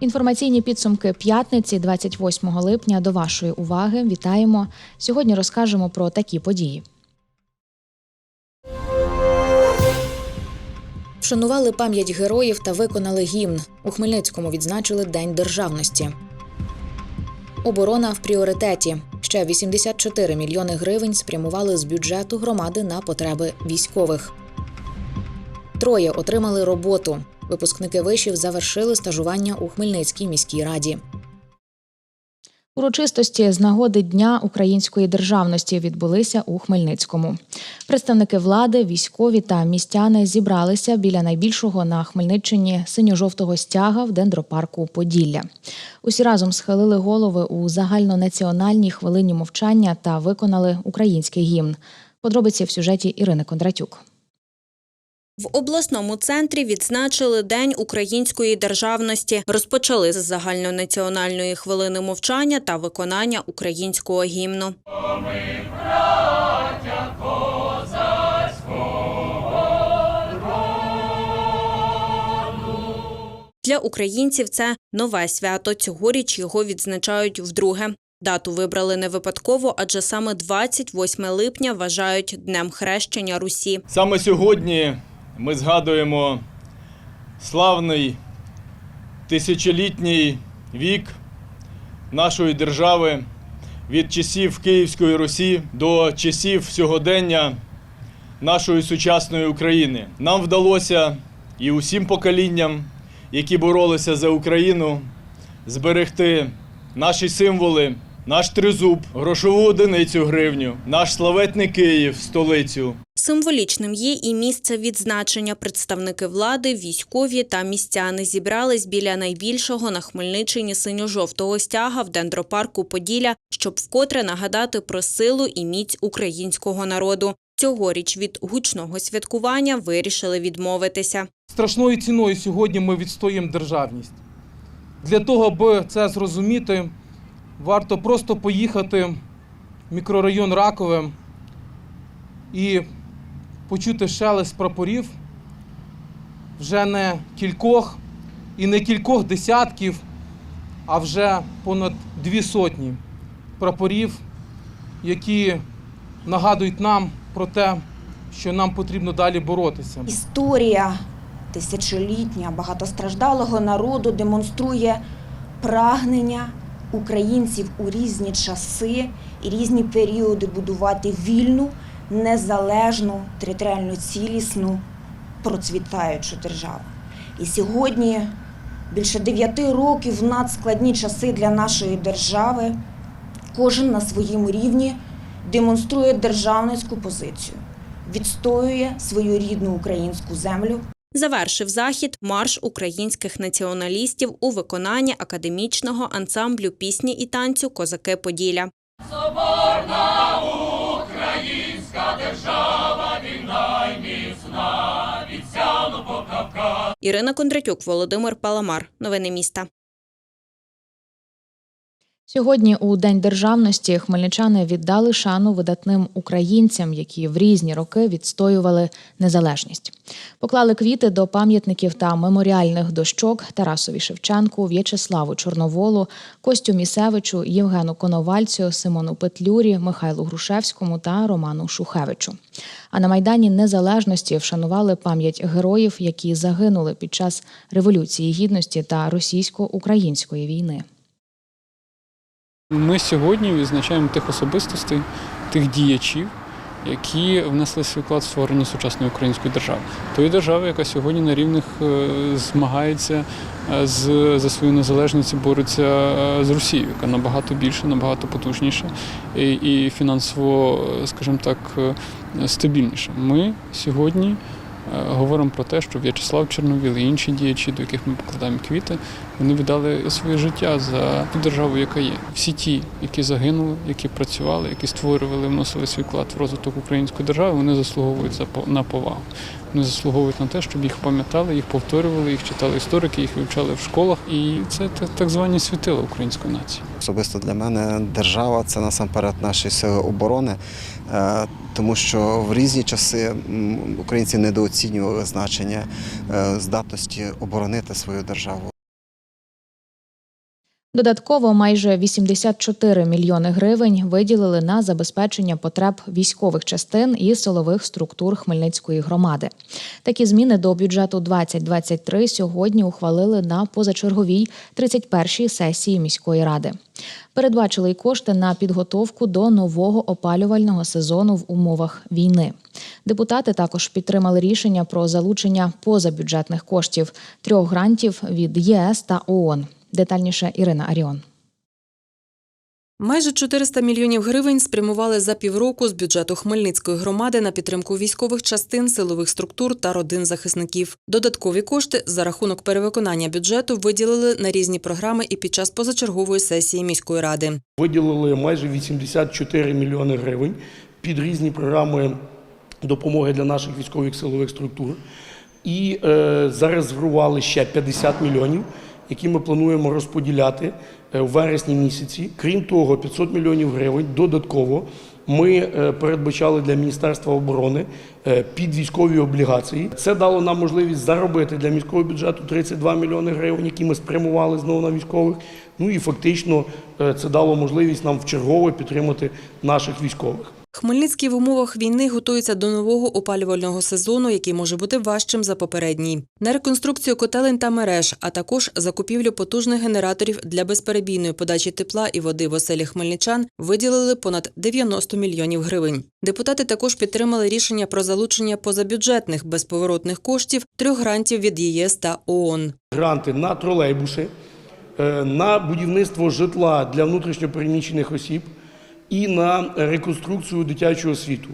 Інформаційні підсумки п'ятниці, 28 липня. До вашої уваги вітаємо. Сьогодні розкажемо про такі події. Вшанували пам'ять героїв та виконали гімн. У Хмельницькому відзначили День державності. Оборона в пріоритеті. Ще 84 мільйони гривень спрямували з бюджету громади на потреби військових. Троє отримали роботу. Випускники вишів завершили стажування у Хмельницькій міській раді. Урочистості з нагоди Дня української державності відбулися у Хмельницькому. Представники влади, військові та містяни зібралися біля найбільшого на Хмельниччині синьо-жовтого стяга в дендропарку Поділля. Усі разом схилили голови у загальнонаціональній хвилині мовчання та виконали український гімн. Подробиці в сюжеті Ірини Кондратюк. В обласному центрі відзначили День української державності. Розпочали з загальнонаціональної хвилини мовчання та виконання українського гімну. Для українців це нове свято. Цьогоріч його відзначають вдруге. Дату вибрали не випадково, адже саме 28 липня вважають днем хрещення Русі. Саме сьогодні ми згадуємо славний тисячолітній вік нашої держави від часів Київської Русі до часів сьогодення нашої сучасної України. Нам вдалося і усім поколінням, які боролися за Україну, зберегти наші символи, наш тризуб, грошову одиницю гривню, наш славетний Київ, столицю. Символічним є і місце відзначення. Представники влади, військові та містяни зібрались біля найбільшого на Хмельниччині синьо-жовтого стяга в дендропарку Поділля, щоб вкотре нагадати про силу і міць українського народу. Цьогоріч від гучного святкування вирішили відмовитися. страшною ціною сьогодні ми відстоїмо державність. Для того, аби це зрозуміти, варто просто поїхати в мікрорайон Ракове і почути шелест прапорів вже не кількох і не кількох десятків, а вже понад дві сотні прапорів, які нагадують нам про те, що нам потрібно далі боротися. Історія тисячолітня багатостраждалого народу демонструє прагнення українців у різні часи і різні періоди будувати вільну, незалежну, територіально цілісну, процвітаючу державу. І сьогодні, більше дев'яти років в надскладні часи для нашої держави, кожен на своєму рівні демонструє державницьку позицію, відстоює свою рідну українську землю, Завершив захід марш українських націоналістів у виконанні академічного ансамблю пісні і танцю Козаки Поділля. Ірина Кондратюк, Володимир Паламар. Новини міста. Сьогодні, у День державності, хмельничани віддали шану видатним українцям, які в різні роки відстоювали незалежність. Поклали квіти до пам'ятників та меморіальних дощок Тарасові Шевченку, В'ячеславу Чорноволу, Костю Місевичу, Євгену Коновальцю, Симону Петлюрі, Михайлу Грушевському та Роману Шухевичу. А на майдані Незалежності вшанували пам'ять героїв, які загинули під час революції гідності та російсько-української війни. Ми сьогодні відзначаємо тих особистостей, тих діячів, які внесли свій вклад в створення сучасної української держави. Тої держави, яка сьогодні на рівних е, змагається е, з, за свою незалежність і бореться е, з Росією, яка набагато більше, набагато потужніша і, і фінансово, скажімо так, стабільніша. Ми сьогодні говоримо про те, що В'ячеслав Чорновіл і інші діячі, до яких ми покладаємо квіти, Вони віддали своє життя за ту державу, яка є. Всі ті, які загинули, які працювали, які створювали, вносили свій вклад в розвиток української держави, вони заслуговують на повагу. Вони заслуговують на те, щоб їх пам'ятали, їх повторювали, їх читали історики, їх вивчали в школах. І це та- так звані світила української нації. Особисто для мене держава це насамперед наші сили оборони, е, тому що в різні часи українці недооцінювали значення е, здатності оборонити свою державу. Додатково майже 84 мільйони гривень виділили на забезпечення потреб військових частин і силових структур Хмельницької громади. Такі зміни до бюджету 2023 сьогодні ухвалили на позачерговій 31-й сесії міської ради. Передбачили й кошти на підготовку до нового опалювального сезону в умовах війни. Депутати також підтримали рішення про залучення позабюджетних коштів трьох грантів від ЄС та ООН. Детальніше Ірина Аріон. Майже 400 мільйонів гривень спрямували за півроку з бюджету Хмельницької громади на підтримку військових частин, силових структур та родин захисників. Додаткові кошти за рахунок перевиконання бюджету виділили на різні програми і під час позачергової сесії міської ради. Виділили майже 84 мільйони гривень під різні програми допомоги для наших військових силових структур. І е, зарезервували ще 50 мільйонів, які ми плануємо розподіляти е, у вересні місяці. Крім того, 500 мільйонів гривень додатково ми е, передбачали для Міністерства оборони е, під військові облігації. Це дало нам можливість заробити для міського бюджету 32 мільйони гривень, які ми спрямували знову на військових. Ну і фактично е, це дало можливість нам вчергове підтримати наших військових. Хмельницький в умовах війни готується до нового опалювального сезону, який може бути важчим за попередній. На реконструкцію котелень та мереж, а також закупівлю потужних генераторів для безперебійної подачі тепла і води в оселі хмельничан виділили понад 90 мільйонів гривень. Депутати також підтримали рішення про залучення позабюджетних безповоротних коштів трьох грантів від ЄС та ООН. Гранти на тролейбуси, е, на будівництво житла для внутрішньопереміщених осіб і на реконструкцію дитячого світу.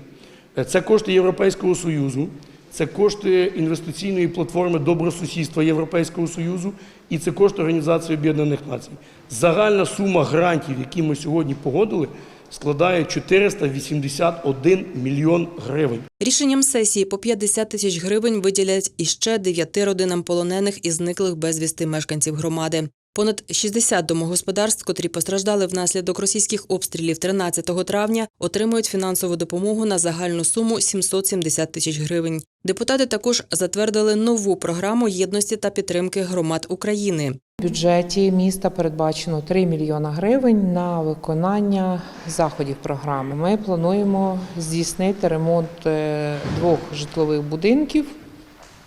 Е, Це кошти Європейського Союзу, це кошти інвестиційної платформи добросусідства Європейського Союзу і це кошти Організації Об'єднаних Націй. Загальна сума грантів, які ми сьогодні погодили, складає 481 мільйон гривень. Рішенням сесії по 50 тисяч гривень виділять іще дев'яти родинам полонених і зниклих безвісти мешканців громади. Понад 60 домогосподарств, котрі постраждали внаслідок російських обстрілів 13 травня, отримують фінансову допомогу на загальну суму 770 тисяч гривень. Депутати також затвердили нову програму єдності та підтримки громад України. В бюджеті міста передбачено 3 мільйона гривень на виконання заходів програми. Ми плануємо здійснити ремонт е, двох житлових будинків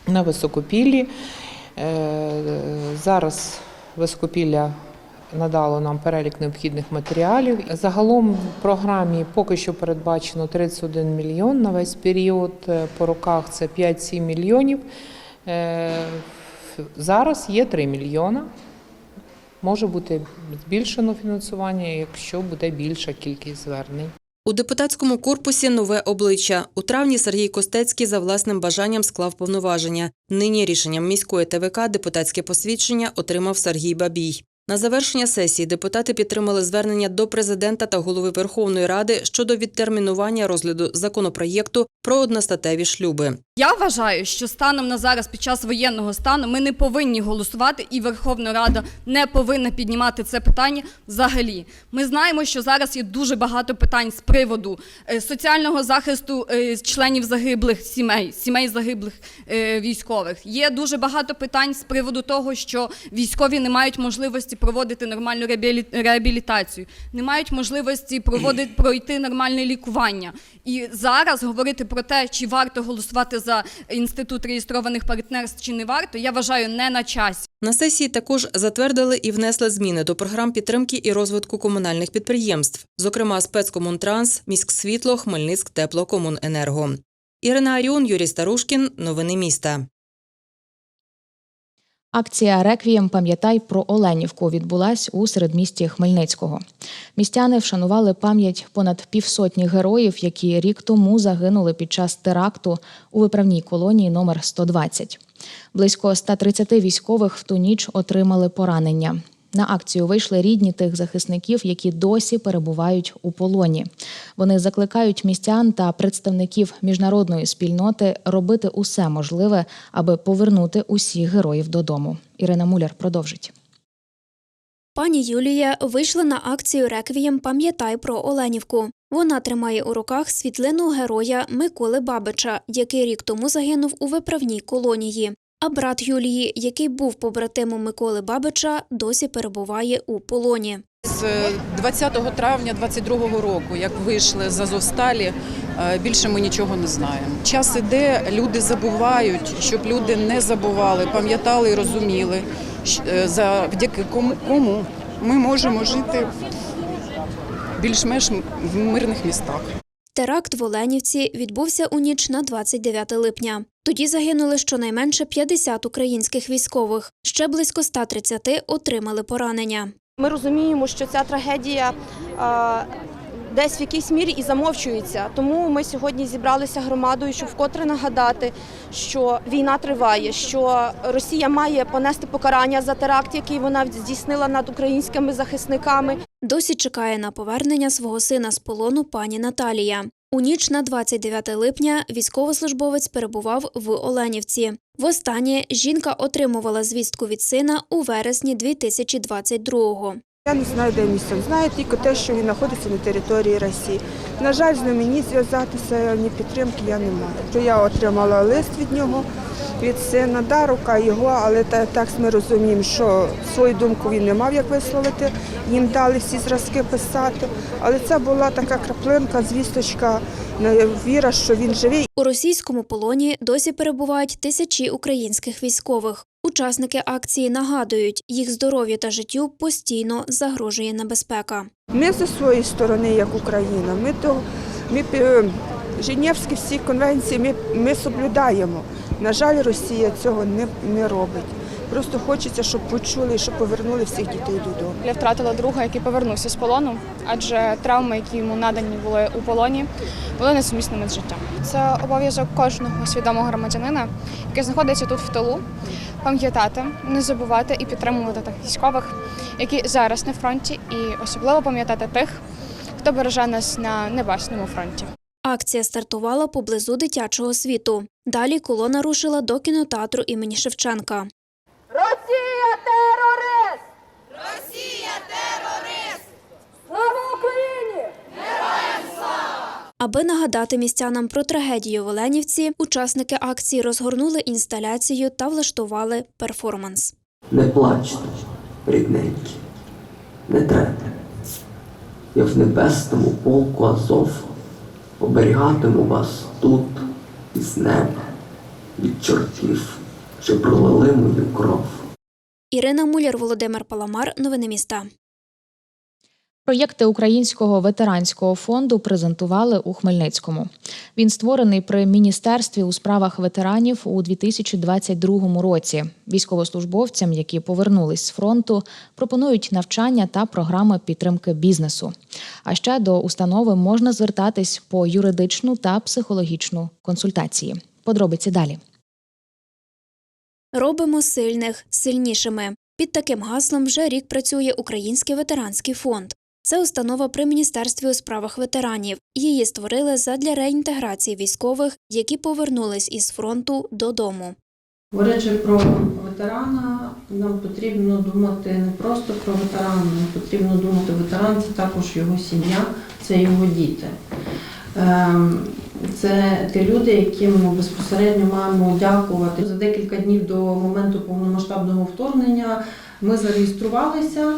на високопіллі. Е, Зараз високопілля надало нам перелік необхідних матеріалів. Загалом в програмі поки що передбачено 31 мільйон на весь період. Е, По роках це 5-7 мільйонів. Е, Зараз є 3 мільйона. Може бути збільшено фінансування, якщо буде більша кількість звернень. У депутатському корпусі нове обличчя. У травні Сергій Костецький за власним бажанням склав повноваження. Нині рішенням міської ТВК депутатське посвідчення отримав Сергій Бабій. На завершення сесії депутати підтримали звернення до президента та голови Верховної Ради щодо відтермінування розгляду законопроєкту про одностатеві шлюби. Я вважаю, що станом на зараз, під час воєнного стану, ми не повинні голосувати, і Верховна Рада не повинна піднімати це питання взагалі. Ми знаємо, що зараз є дуже багато питань з приводу е, соціального захисту е, членів загиблих сімей, сімей загиблих е, військових. Є дуже багато питань з приводу того, що військові не мають можливості проводити нормальну реабілі- реабілітацію, не мають можливості проводити пройти нормальне лікування. І зараз говорити про те, чи варто голосувати за інститут реєстрованих партнерств, чи не варто, я вважаю не на часі. На сесії також затвердили і внесли зміни до програм підтримки і розвитку комунальних підприємств, зокрема спецкомунтранс, міськсвітло, Хмельницьк теплокомуненерго. Ірина Аріон, Юрій Старушкін. Новини міста. Акція Реквієм Пам'ятай про Оленівку відбулась у середмісті Хмельницького. Містяни вшанували пам'ять понад півсотні героїв, які рік тому загинули під час теракту у виправній колонії номер 120. Близько 130 військових в ту ніч отримали поранення. На акцію вийшли рідні тих захисників, які досі перебувають у полоні. Вони закликають містян та представників міжнародної спільноти робити усе можливе, аби повернути усіх героїв додому. Ірина Муляр продовжить. Пані Юлія вийшла на акцію Реквієм Пам'ятай про Оленівку. Вона тримає у руках світлину героя Миколи Бабича, який рік тому загинув у виправній колонії. А брат Юлії, який був побратимом Миколи Бабича, досі перебуває у полоні. З 20 травня 22 року, як вийшли з Азовсталі, е, більше ми нічого не знаємо. Час іде, люди забувають, щоб люди не забували, пам'ятали і розуміли, е, завдяки кому ми можемо жити більш-менш в мирних містах. Теракт в Оленівці відбувся у ніч на 29 липня. Тоді загинули щонайменше 50 українських військових. Ще близько 130 отримали поранення. Ми розуміємо, що ця трагедія десь в якійсь мірі і замовчується. Тому ми сьогодні зібралися громадою, щоб вкотре нагадати, що війна триває, що Росія має понести покарання за теракт, який вона здійснила над українськими захисниками. Досі чекає на повернення свого сина з полону пані Наталія. У ніч на 29 липня військовослужбовець перебував в Оленівці. Востаннє жінка отримувала звістку від сина у вересні 2022-го. Я не знаю, де місце. Знаю тільки те, що він знаходиться на території Росії. На жаль, з ним ні зв'язатися, ні підтримки я не маю. Я отримала лист від нього, від сина, да, рука його, але так ми розуміємо, що свою думку він не мав як висловити. Їм дали всі зразки писати. Але це була така краплинка, звісточка, віра, що він живий. У російському полоні досі перебувають тисячі українських військових. Учасники акції нагадують, їх здоров'ю та життю постійно загрожує небезпека. Ми зі своєї сторони, як Україна, ми то ми е, Женевські всі конвенції ми, ми соблюдаємо. На жаль, Росія цього не, не робить. Просто хочеться, щоб почули щоб повернули всіх дітей додому. Я втратила друга, який повернувся з полону, адже травми, які йому надані були у полоні, були несумісними з життям. Це обов'язок кожного свідомого громадянина, який знаходиться тут в тилу, пам'ятати, не забувати і підтримувати тих військових, які зараз на фронті, і особливо пам'ятати тих, хто береже нас на небесному фронті. Акція стартувала поблизу дитячого світу. Далі колона рушила до кінотеатру імені Шевченка. Росія терорист! Росія терорист! Слава Україні! Аби нагадати містянам про трагедію в Оленівці, учасники акції розгорнули інсталяцію та влаштували перформанс. Не плачте, рідненькі, не трете. Я в небесному полку Азов оберігатиму вас тут із неба, від чортів, що пролили мою кров. Ірина Муляр, Володимир Паламар. Новини міста. Проєкти Українського ветеранського фонду презентували у Хмельницькому. Він створений при міністерстві у справах ветеранів у 2022 році. Військовослужбовцям, які повернулись з фронту, пропонують навчання та програми підтримки бізнесу. А ще до установи можна звертатись по юридичну та психологічну консультації. Подробиці далі. Робимо сильних сильнішими. Під таким гаслом вже рік працює Український ветеранський фонд. Це установа при міністерстві у справах ветеранів. Її створили задля реінтеграції військових, які повернулись із фронту додому. Говорячи про ветерана, нам потрібно думати не просто про ветерана, нам потрібно думати, ветеран це також його сім'я, це його діти. Ем, Це ті люди, яким ми безпосередньо маємо дякувати. За декілька днів до моменту повномасштабного вторгнення ми зареєструвалися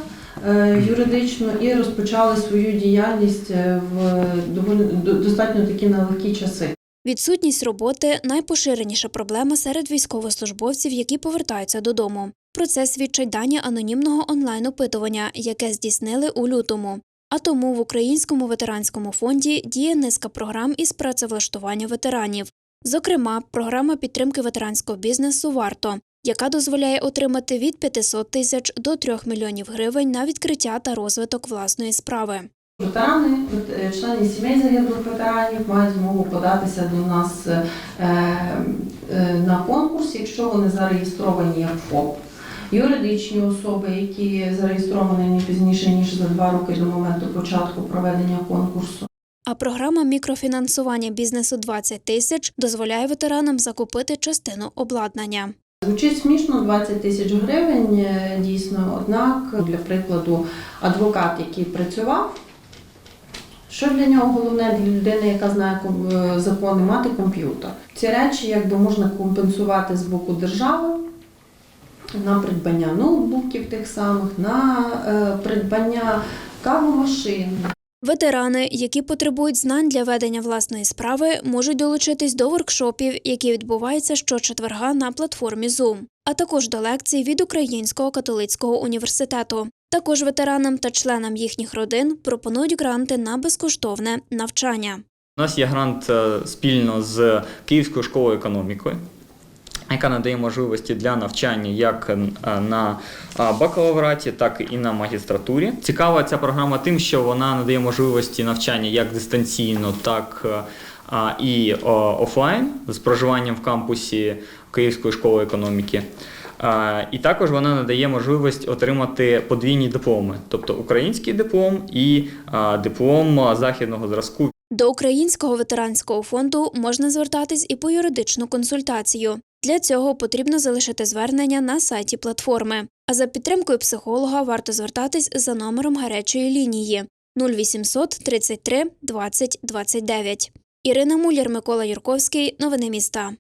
юридично і розпочали свою діяльність е, в достатньо такі нелегкі часи. Відсутність роботи найпоширеніша проблема серед військовослужбовців, які повертаються додому. Про це свідчать дані анонімного онлайн-опитування, яке здійснили у лютому. А тому в Українському ветеранському фонді діє низка програм із працевлаштування ветеранів. Зокрема, програма підтримки ветеранського бізнесу варто, яка дозволяє отримати від 500 тисяч до 3 мільйонів гривень на відкриття та розвиток власної справи. Ветерани, е, члени сімей загиблих ветеранів мають змогу податися до нас е, е, на конкурс, якщо вони зареєстровані як ФОП. Юридичні особи, які зареєстровані не пізніше ніж за два роки до моменту початку проведення конкурсу. А програма мікрофінансування бізнесу 20 тисяч дозволяє ветеранам закупити частину обладнання. Звучить смішно 20 тисяч гривень е, дійсно. Однак, для прикладу, адвокат, який працював, що для нього головне для людини, яка знає е, закони, мати комп'ютер. Ці речі якби можна компенсувати з боку держави на придбання ноутбуків тих самих, на е, придбання кавомашин. Ветерани, які потребують знань для ведення власної справи, можуть долучитись до воркшопів, які відбуваються щочетверга на платформі Zoom, а також до лекцій від Українського католицького університету. Також ветеранам та членам їхніх родин пропонують гранти на безкоштовне навчання. У нас є грант е, спільно з Київською школою економіки, яка надає можливості для навчання як е, на е, бакалавраті, так і на магістратурі. Цікава ця програма тим, що вона надає можливості навчання як дистанційно, так е, і офлайн з проживанням в кампусі Київської школи економіки. І також вона надає можливість отримати подвійні дипломи, тобто український диплом і диплом західного зразку До Українського ветеранського фонду можна звертатись і по юридичну консультацію. Для цього потрібно залишити звернення на сайті платформи. А за підтримкою психолога варто звертатись за номером гарячої лінії 0800 33 20 29. Ірина Муляр, Микола Юрковський. Новини міста.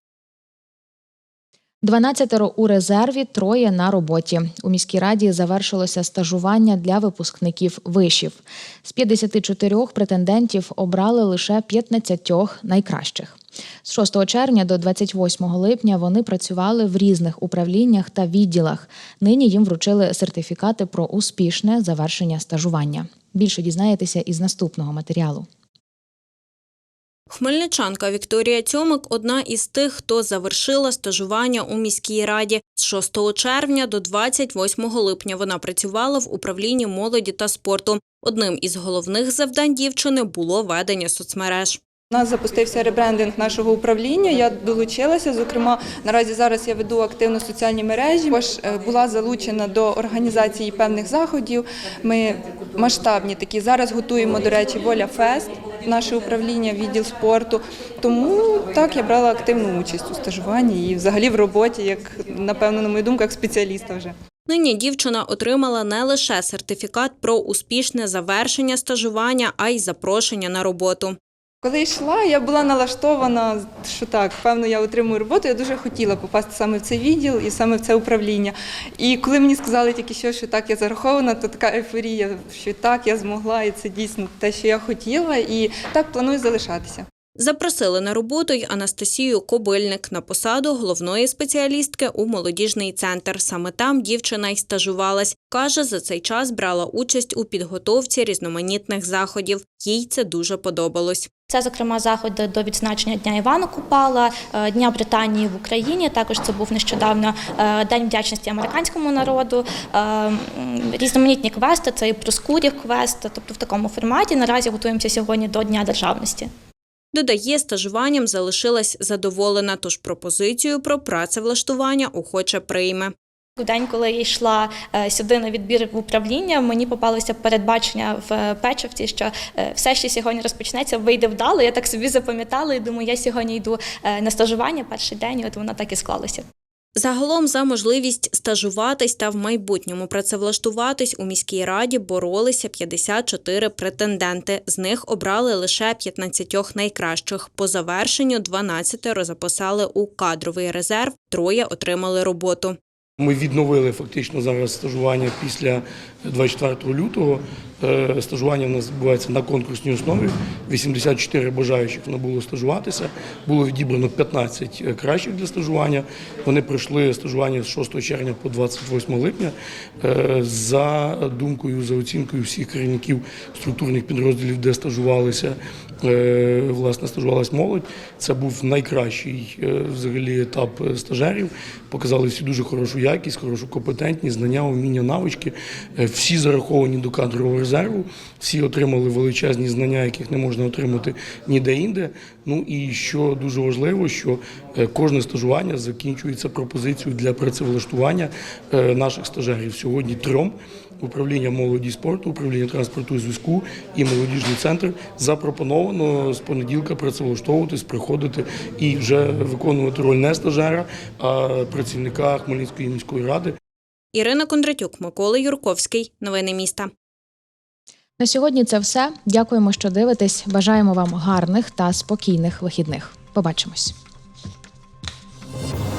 12 у резерві, троє на роботі. У міській раді завершилося стажування для випускників вишів. З 54 претендентів обрали лише 15 найкращих. З 6 червня до 28 липня вони працювали в різних управліннях та відділах. Нині їм вручили сертифікати про успішне завершення стажування. Більше дізнаєтеся із наступного матеріалу. Хмельничанка Вікторія Цьомик – одна із тих, хто завершила стажування у міській раді. З 6 червня до 28 липня вона працювала в управлінні молоді та спорту. Одним із головних завдань дівчини було ведення соцмереж. У нас запустився ребрендинг нашого управління. Я долучилася. Зокрема, наразі зараз я веду активно соціальні мережі. Також е, була залучена до організації певних заходів. Ми масштабні такі. Зараз готуємо, до речі, Воля Фест, наше управління, відділ спорту. Тому так я брала активну участь у стажуванні і взагалі в роботі, як напевно, на мою думку, як спеціаліста вже. Нині дівчина отримала не лише сертифікат про успішне завершення стажування, а й запрошення на роботу. Коли йшла, я була налаштована, що так, певно, я отримую роботу. Я дуже хотіла попасти саме в цей відділ і саме в це управління. І коли мені сказали тільки що, що так я зарахована, то така ейфорія, що так я змогла, і це дійсно те, що я хотіла, і так планую залишатися. Запросили на роботу й Анастасію Кобильник на посаду головної спеціалістки у молодіжний центр. Саме там дівчина й стажувалась. Каже, за цей час брала участь у підготовці різноманітних заходів. Їй це дуже подобалось. Це, зокрема, заходи до відзначення Дня Івана Купала, е, Дня Британії в Україні. Також це був нещодавно е, День вдячності американському народу, е, різноманітні квести, це і Проскурів квест, тобто в такому форматі. Наразі готуємося сьогодні до Дня державності. Додає, стажуванням залишилась задоволена, тож пропозицію про працевлаштування охоче прийме. У день, коли я йшла е, сюди на відбір в управління, мені попалося передбачення в е, Печовці, що е, все, що сьогодні розпочнеться, вийде вдало. Я так собі запам'ятала і думаю, я сьогодні йду на стажування перший день, і от воно так і склалося. Загалом за можливість стажуватись та в майбутньому працевлаштуватись у міській раді боролися 54 претенденти. З них обрали лише 15 найкращих. По завершенню 12 розписали у кадровий резерв, троє отримали роботу. Ми відновили фактично зараз стажування після 24 лютого. Е, Стажування в нас відбувається на конкурсній основі. 84 бажаючих не було стажуватися. Було відібрано 15 кращих для стажування. Вони пройшли стажування з 6 червня по 28 липня. Е, За думкою, за оцінкою всіх керівників структурних підрозділів, де стажувалися, е, власне стажувалась молодь. Це був найкращий е, взагалі етап е, стажерів. Показали всі дуже хорошу якість, хорошу компетентність, знання, вміння, навички. Е, Всі зараховані до кадрового резерву, всі отримали величезні знання, яких не можна отримати ніде інде. Ну і що дуже важливо, що е, кожне стажування закінчується пропозицією для працевлаштування е, наших стажерів. Сьогодні трьом управління молоді спорту, управління транспорту і зв'язку і молодіжний центр запропоновано з понеділка працевлаштовуватись, приходити і вже виконувати роль не стажера, а працівника Хмельницької міської ради. Ірина Кондратюк, Микола Юрковський. Новини міста. На сьогодні це все. Дякуємо, що дивитесь. Бажаємо вам гарних та спокійних вихідних. Побачимось. you